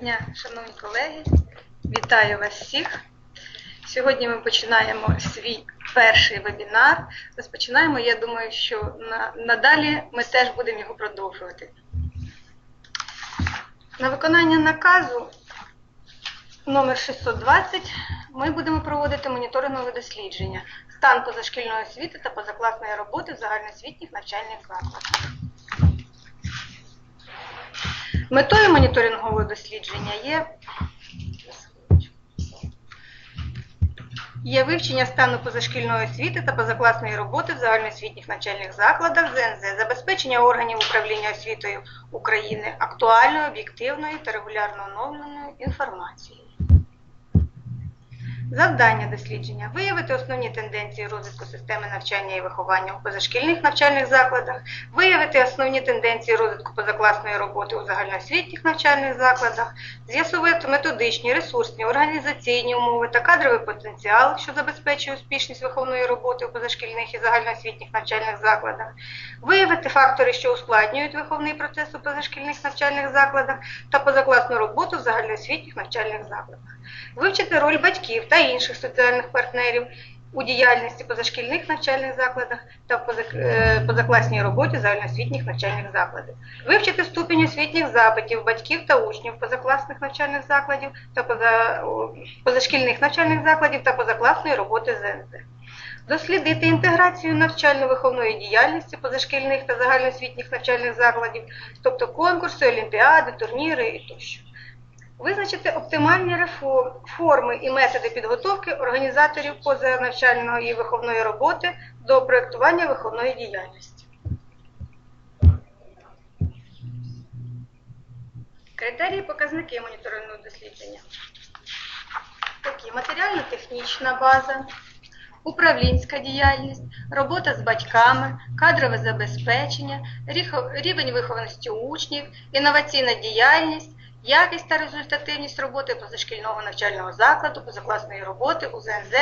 дня, шановні колеги. Вітаю вас всіх. Сьогодні ми починаємо свій перший вебінар. Розпочинаємо, я думаю, що на- надалі ми теж будемо його продовжувати. На виконання наказу номер 620 ми будемо проводити моніторингове дослідження стан позашкільної освіти та позакласної роботи в загальноосвітніх навчальних закладах. Метою моніторингового дослідження є, є вивчення стану позашкільної освіти та позакласної роботи в загальноосвітніх навчальних закладах ЗНЗ, забезпечення органів управління освітою України актуальною, об'єктивною та регулярно оновленою інформацією. Завдання дослідження виявити основні тенденції розвитку системи навчання і виховання у позашкільних навчальних закладах, виявити основні тенденції розвитку позакласної роботи у загальноосвітніх навчальних закладах, з'ясувати методичні, ресурсні, організаційні умови та кадровий потенціал, що забезпечує успішність виховної роботи у позашкільних і загальноосвітніх навчальних закладах, виявити фактори, що ускладнюють виховний процес у позашкільних навчальних закладах та позакласну роботу в загальноосвітніх навчальних закладах, вивчити роль батьків та інших соціальних партнерів у діяльності позашкільних навчальних закладах та в е, позакласній роботі загальноосвітніх навчальних закладів, вивчити ступінь освітніх запитів батьків та учнів позакласних навчальних закладів та поза- позашкільних навчальних закладів та позакласної роботи ЗНЗ. Дослідити інтеграцію навчально-виховної діяльності позашкільних та загальноосвітніх навчальних закладів, тобто конкурси, олімпіади, турніри і тощо. Визначити оптимальні форми і методи підготовки організаторів позанавчальної і виховної роботи до проєктування виховної діяльності. Критерії показники моніторингового дослідження. Такі матеріально-технічна база, управлінська діяльність, робота з батьками, кадрове забезпечення, рівень вихованості учнів, інноваційна діяльність, якість та результативність роботи позашкільного навчального закладу, позакласної роботи у ЗНЗ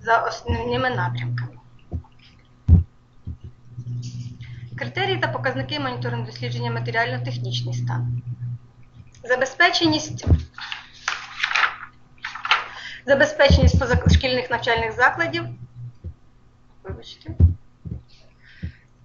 за основними напрямками. Критерії та показники моніторингу дослідження матеріально-технічний стан. Забезпеченість забезпеченість позашкільних навчальних закладів. Вибачте.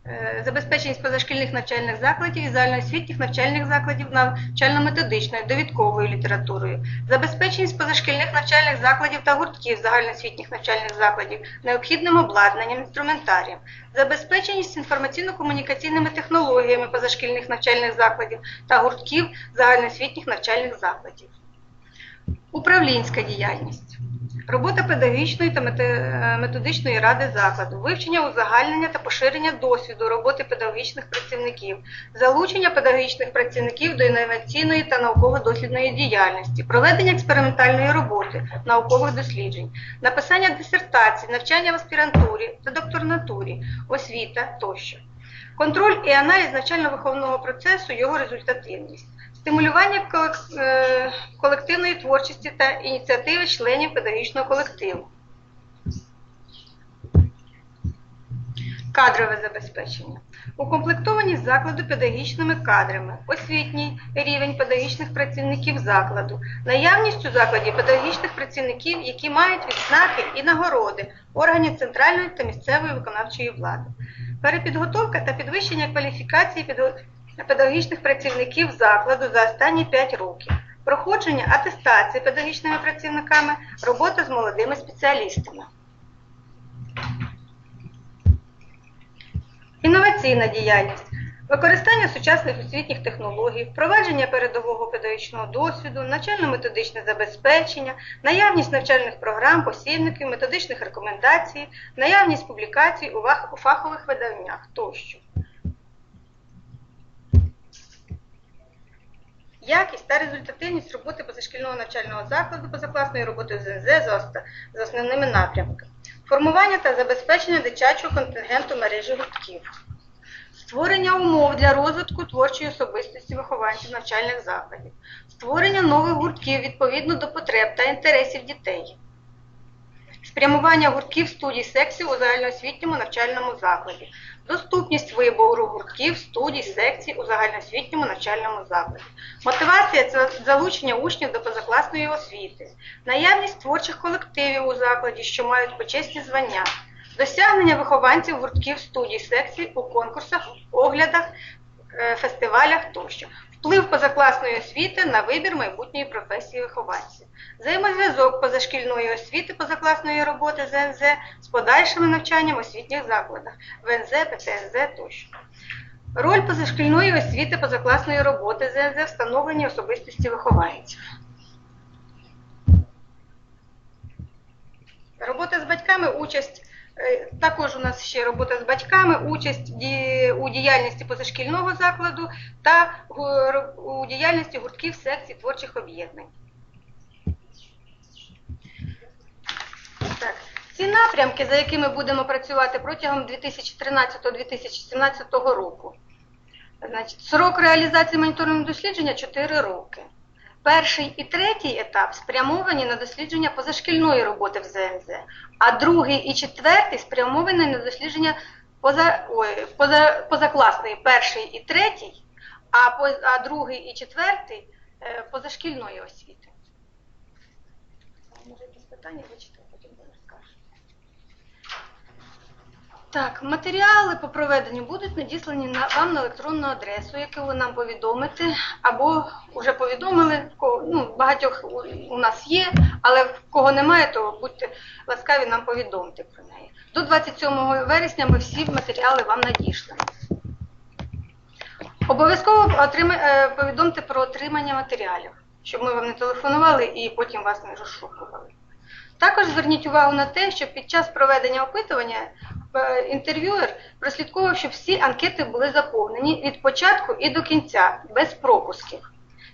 Е, Забезпеченість позашкільних навчальних закладів і загальноосвітніх навчальних закладів навчально-методичною довідковою літературою, забезпеченість позашкільних навчальних закладів та гуртків загальноосвітніх навчальних закладів необхідним обладнанням, інструментарієм, забезпеченість інформаційно-комунікаційними технологіями позашкільних навчальних закладів та гуртків загальноосвітніх навчальних закладів. Управлінська діяльність. Робота педагогічної та е, методичної ради закладу, вивчення узагальнення та поширення досвіду роботи педагогічних працівників, залучення педагогічних працівників до інноваційної та науково-дослідної діяльності, проведення експериментальної роботи, наукових досліджень, написання дисертацій, навчання в аспірантурі та докторнатурі, освіта тощо. Контроль і аналіз навчально-виховного процесу, його результативність, стимулювання е, колективної творчості та ініціативи членів педагогічного колективу. Кадрове забезпечення. Укомплектованість закладу педагогічними кадрами, освітній рівень педагогічних працівників закладу, наявність у закладі педагогічних працівників, які мають відзнаки і нагороди органів центральної та місцевої виконавчої влади. Перепідготовка та підвищення кваліфікації педагогічних працівників закладу за останні 5 років, проходження атестації педагогічними працівниками, робота з молодими спеціалістами. Інноваційна діяльність. Використання сучасних освітніх технологій, впровадження передового педагогічного досвіду, навчально-методичне забезпечення, наявність навчальних програм, посібників, методичних рекомендацій, наявність публікацій у фахових виданнях тощо. Якість та результативність роботи позашкільного навчального закладу, позакласної роботи ЗНЗ оста- основними напрямками. Формування та забезпечення дитячого контингенту мережі гуртків. Створення умов для розвитку творчої особистості вихованців навчальних закладів. Створення нових гуртків відповідно до потреб та інтересів дітей. Спрямування гуртків студій сексів у загальноосвітньому навчальному закладі. Доступність вибору гуртків, студій, секцій у загальноосвітньому навчальному закладі. Мотивація це залучення учнів до позакласної освіти, наявність творчих колективів у закладі, що мають почесні звання, досягнення вихованців гуртків, студій, секцій у конкурсах, оглядах, е, фестивалях тощо. Вплив позакласної освіти на вибір майбутньої професії вихованців. Взаємозв'язок позашкільної освіти позакласної роботи ЗНЗ з подальшим навчанням в освітніх закладах ВНЗ, ПТСЗ тощо. Роль позашкільної освіти позакласної роботи ЗНЗ встановлення особистості вихованців. Робота з батьками, участь. Е, Також у нас ще робота з батьками, участь у діяльності позашкільного закладу та у діяльності гуртків секцій творчих об'єднань. Ці напрямки, за якими будемо працювати протягом 2013-2017 року. Значить, срок реалізації моніторингу дослідження 4 роки. Перший і третій етап спрямовані на дослідження позашкільної роботи в ЗНЗ, а другий і четвертий спрямовані на дослідження поза, ой, поза, позакласної, перший і третій, а, по, а другий і четвертий е, позашкільної освіти. Може, якісь питання вичитаю, потім розкажу. Так, матеріали по проведенню будуть надіслані на, вам на електронну адресу, яку ви нам повідомите, або вже повідомили, ну, багатьох у, нас є, але в кого немає, то будьте ласкаві нам повідомити про неї. До 27 вересня ми всі матеріали вам надішлемо. Обов'язково е, повідомте про отримання матеріалів, щоб ми вам не телефонували і потім вас не розшукували. Також зверніть увагу на те, що під час проведення опитування е, інтерв'юер прослідковував, щоб всі анкети були заповнені від початку і до кінця, без пропусків.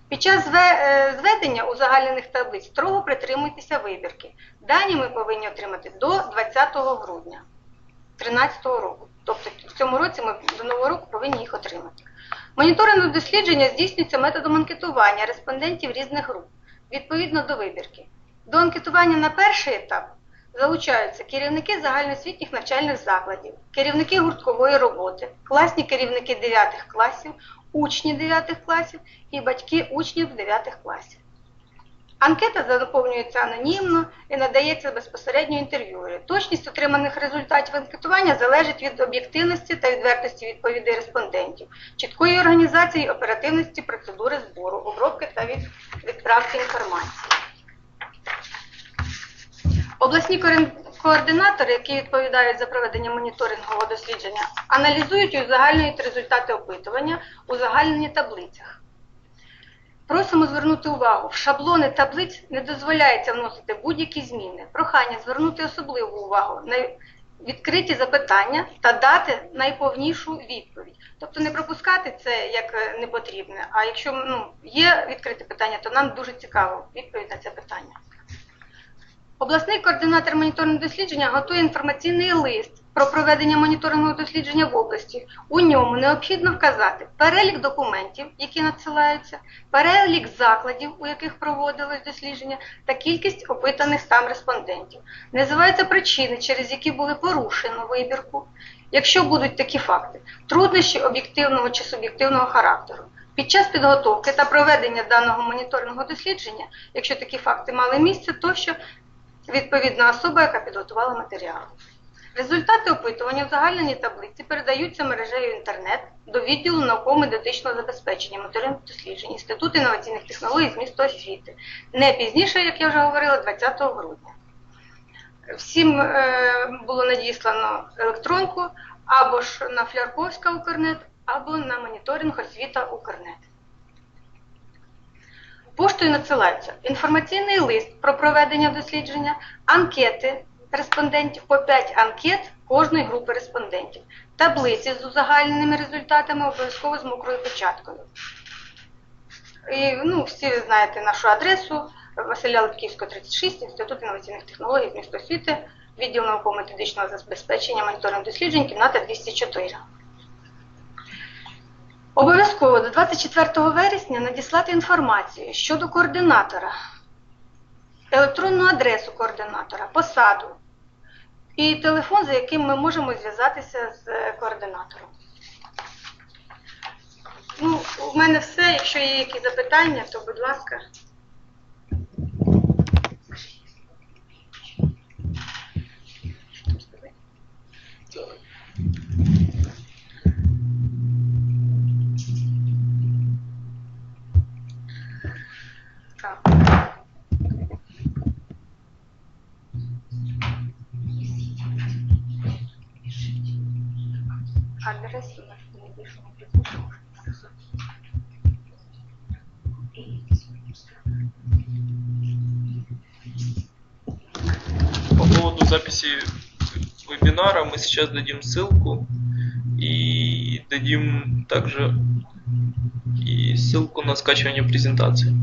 Під час е, зведення узагальнених таблиць строго притримуйтеся вибірки. Дані ми повинні отримати до 20 грудня 2013 року. Тобто в цьому році ми до нового року повинні їх отримати. Моніторингове дослідження здійснюється методом анкетування респондентів різних груп відповідно до вибірки. До анкетування на перший етап залучаються керівники загальноосвітніх навчальних закладів, керівники гурткової роботи, класні керівники 9 класів, учні 9 класів і батьки учнів 9 класів. Анкета заповнюється анонімно і надається безпосередньо інтерв'юеру. Точність отриманих результатів анкетування залежить від об'єктивності та відвертості відповідей респондентів, чіткої організації і оперативності процедури збору, обробки та відправки інформації. Обласні координатори, які відповідають за проведення моніторингового дослідження, аналізують і узагальнюють результати опитування у загальненій таблицях. Просимо звернути увагу, в шаблони таблиць не дозволяється вносити будь-які зміни. Прохання звернути особливу увагу на відкриті запитання та дати найповнішу відповідь. Тобто не пропускати це як е, непотрібне, а якщо ну, є відкрите питання, то нам дуже цікаво відповідь на це питання. Обласний координатор моніторингу дослідження готує інформаційний лист про проведення моніторингового дослідження в області. У ньому необхідно вказати перелік документів, які надсилаються, перелік закладів, у яких проводилось дослідження, та кількість опитаних там респондентів. Називаються причини, через які були порушено вибірку, якщо будуть такі факти, труднощі об'єктивного чи суб'єктивного характеру. Під час підготовки та проведення даного моніторингового дослідження, якщо такі факти мали місце, тощо відповідна особа, яка підготувала матеріал. Результати опитування в загальненій таблиці передаються мережею інтернет до відділу науково-медичного забезпечення моторинних досліджень Інституту інноваційних технологій з міста освіти. Не пізніше, як я вже говорила, 20 грудня. Всім е, було надіслано електронку або ж на Флярковська Укрнет, або на моніторинг освіта Укрнет. Поштою надсилаються інформаційний лист про проведення дослідження, анкети респондентів по 5 анкет кожної групи респондентів, таблиці з узагальненими результатами обов'язково з мокрою печаткою. І, ну, всі ви знаєте нашу адресу Василя Липківського, 36, Інститут інноваційних технологій, місто освіти, відділ науково-методичного забезпечення моніторинг досліджень, кімната 204. Обов'язково до 24 вересня надіслати інформацію щодо координатора, електронну адресу координатора, посаду, і телефон, за яким ми можемо зв'язатися з е, координатором. Ну, у мене все. Якщо є якісь запитання, то будь ласка. Так. По поводу записи вебинара мы сейчас дадим ссылку и дадим также и ссылку на скачивание презентации.